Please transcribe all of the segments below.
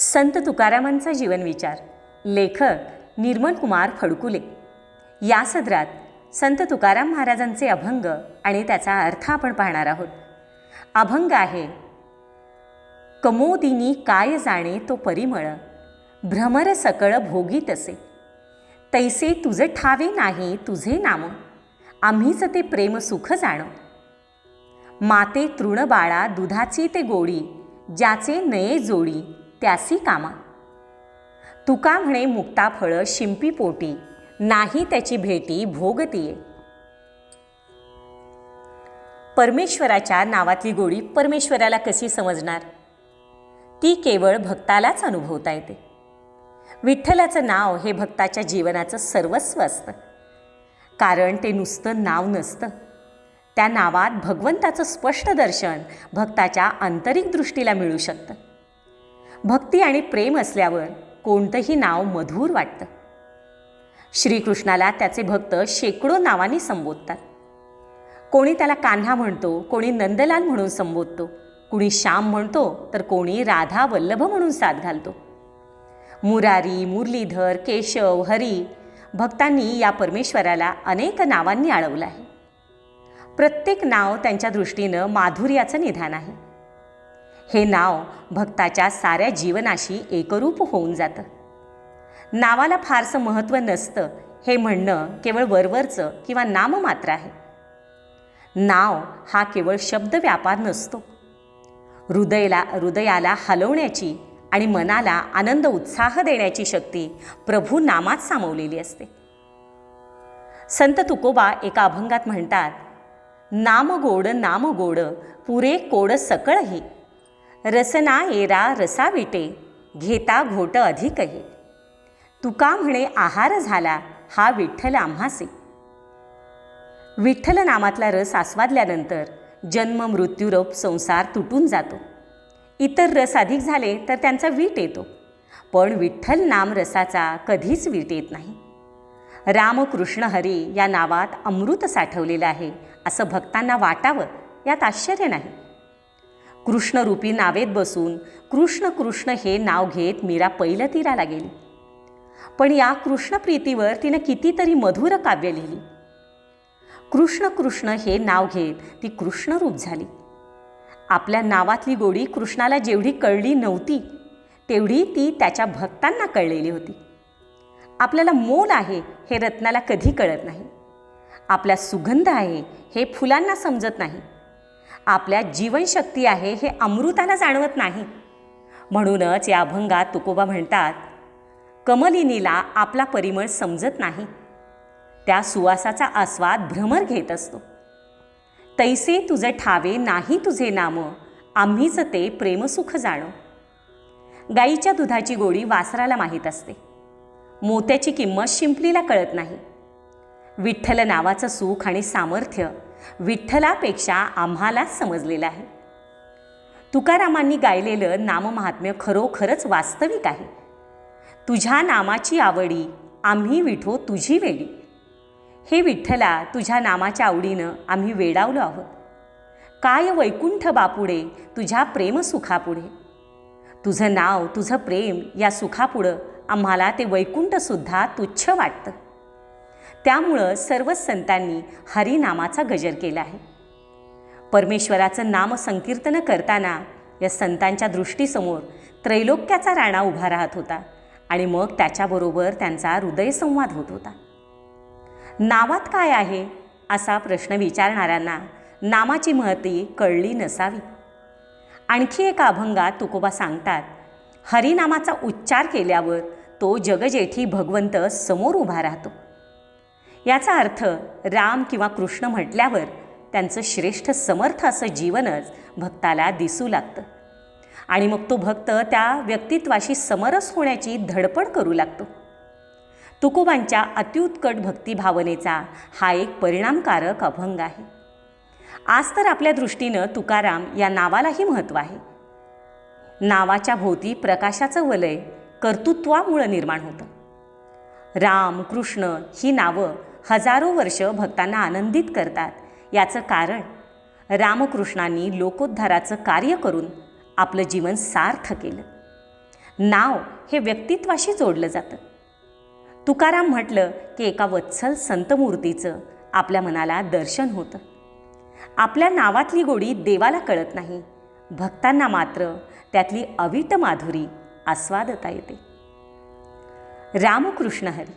संत तुकारामांचा जीवनविचार लेखक निर्मल कुमार फडकुले. या सदरात संत तुकाराम महाराजांचे अभंग आणि त्याचा अर्थ आपण पाहणार आहोत. अभंग आहे कमोदिनी काय जाणे तो परिमळ भ्रमर सकळ भोगी तसे. तैसे तुझे ठावे नाही तुझे नाम आम्हीच ते प्रेम सुख जाण. माते तृण बाळा दुधाची ते गोडी ज्याचे नये जोडी त्यासी कामा. तुका म्हणे मुक्ता फळं शिंपी पोटी नाही त्याची भेटी भोगतीये परमेश्वराच्या नावातली गोडी परमेश्वराला कशी समजणार? ती केवळ भक्तालाच अनुभवता येते. विठ्ठलाचं नाव हे भक्ताच्या जीवनाचं सर्वस्व असतं. कारण ते नुसतं नाव नसतं. त्या नावात भगवंताचं स्पष्ट दर्शन भक्ताच्या आंतरिक दृष्टीला मिळू शकतं. भक्ती आणि प्रेम असल्यावर कोणतंही नाव मधुर वाटतं. श्रीकृष्णाला त्याचे भक्त शेकडो नावांनी संबोधतात. कोणी त्याला कान्हा म्हणतो कोणी नंदलाल म्हणून संबोधतो कुणी श्याम म्हणतो तर कोणी राधा वल्लभ म्हणून साथ घालतो. मुरारी मुरलीधर केशव हरी भक्तांनी या परमेश्वराला अनेक नावांनी आळवलं आहे. प्रत्येक नाव त्यांच्या दृष्टीनं माधुर्याचं निधान आहे. हे नाव भक्ताच्या साऱ्या जीवनाशी एकरूप होऊन जातं. नावाला फारसं महत्त्व नसतं हे म्हणणं केवळ वरवरचं किंवा नाममात्र आहे. नाव हा केवळ शब्द व्यापार नसतो. हृदयला हृदयाला हलवण्याची आणि मनाला आनंद उत्साह देण्याची शक्ती प्रभू नामात सामावलेली असते. संत तुकोबा एका अभंगात म्हणतात नाम गोड नाम गोड पुरे कोड सकळही रसना येरा रसा विटे घेता घोट अधिकही तुका म्हणे आहार झाला हा विठ्ठल आम्हासे. विठ्ठल नामातला रस आस्वादल्यानंतर जन्म मृत्यूरोप संसार तुटून जातो. इतर रस अधिक झाले तर त्यांचा वीट येतो. पण विठ्ठल नाम रसाचा कधीच वीट येत नाही. रामकृष्ण हरी या नावात अमृत साठवलेलं आहे असं भक्तांना वाटावं यात आश्चर्य नाही. कृष्णरूपी नावेत बसून कृष्ण कृष्ण हे नाव घेत मीरा पहिलं तीराला गेली. पण या कृष्णप्रीतीवर तिनं कितीतरी मधुर काव्य लिहिली. कृष्ण कृष्ण हे नाव घेत ती कृष्णरूप झाली. आपल्या नावातली गोडी कृष्णाला जेवढी कळली नव्हती तेवढी ती त्याच्या भक्तांना कळलेली होती. आपल्याला मोल आहे हे रत्नाला कधी कळत नाही. आपल्या सुगंध आहे हे फुलांना समजत नाही. आपल्या जीवनशक्ती आहे हे अमृताला जाणवत नाही. म्हणूनच या अभंगात तुकोबा म्हणतात कमलिनीला आपला परिमळ समजत नाही. त्या सुवासाचा आस्वाद भ्रमर घेत असतो. तैसे तुझे ठावे नाही तुझे नाम आम्हीच ते प्रेमसुख जाणो. गाईच्या दुधाची गोडी वासराला माहीत असते. मोत्याची किंमत शिंपलीला कळत नाही. विठ्ठल नावाचं सुख आणि सामर्थ्य विठ्ठलापेक्षा आम्हालाच समजलेलं आहे. तुकारामांनी गायलेलं नाममहात्म्य खरोखरच वास्तविक आहे. तुझ्या नामाची आवडी आम्ही विठो तुझी वेडी हे विठ्ठला तुझ्या नामाच्या आवडीनं आम्ही वेडावलो आहोत. काय वैकुंठ बापुडे तुझ्या प्रेमसुखापुढे तुझं नाव तुझं प्रेम या सुखापुढं आम्हाला ते वैकुंठसुद्धा तुच्छ वाटतं. त्यामुळं सर्वच संतांनी हरिनामाचा गजर केला आहे. परमेश्वराचं नाम संकीर्तन करताना या संतांच्या दृष्टीसमोर त्रैलोक्याचा राणा उभा राहत होता आणि मग त्याच्याबरोबर त्यांचा हृदयसंवाद होत होता. नावात काय आहे असा प्रश्न विचारणाऱ्यांना नामाची महती कळली नसावी. आणखी एका अभंगात तुकोबा सांगतात हरिनामाचा उच्चार केल्यावर तो जगजेठी भगवंत समोर उभा राहतो. याचा अर्थ राम किंवा कृष्ण म्हटल्यावर त्यांचं श्रेष्ठ समर्थ असं जीवनच भक्ताला दिसू लागतं. आणि मग तो भक्त त्या व्यक्तित्वाशी समरस होण्याची धडपड करू लागतो. तुकोबांच्या अत्युत्कट भक्तिभावनेचा हा एक परिणामकारक अभंग आहे. आज तर आपल्या दृष्टीनं तुकाराम या नावालाही महत्त्व आहे. नावाच्या भोवती प्रकाशाचं वलय कर्तृत्वामुळं निर्माण होतं. राम कृष्ण ही नावं हजारो वर्ष भक्तांना आनंदित करतात. याचं कारण रामकृष्णांनी लोकोद्धाराचं कार्य करून आपलं जीवन सार्थ केलं. नाव हे व्यक्तित्वाशी जोडलं जातं. तुकाराम म्हटलं की एका वत्सल संतमूर्तीचं आपल्या मनाला दर्शन होतं. आपल्या नावातली गोडी देवाला कळत नाही. भक्तांना मात्र त्यातली अविट माधुरी आस्वादता येते. रामकृष्ण हरी.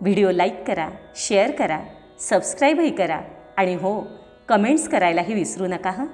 व्हिडिओ लाईक करा शेअर करा सबस्क्राईबही करा आणि हो कमेंट्स करायलाही विसरू नका हं?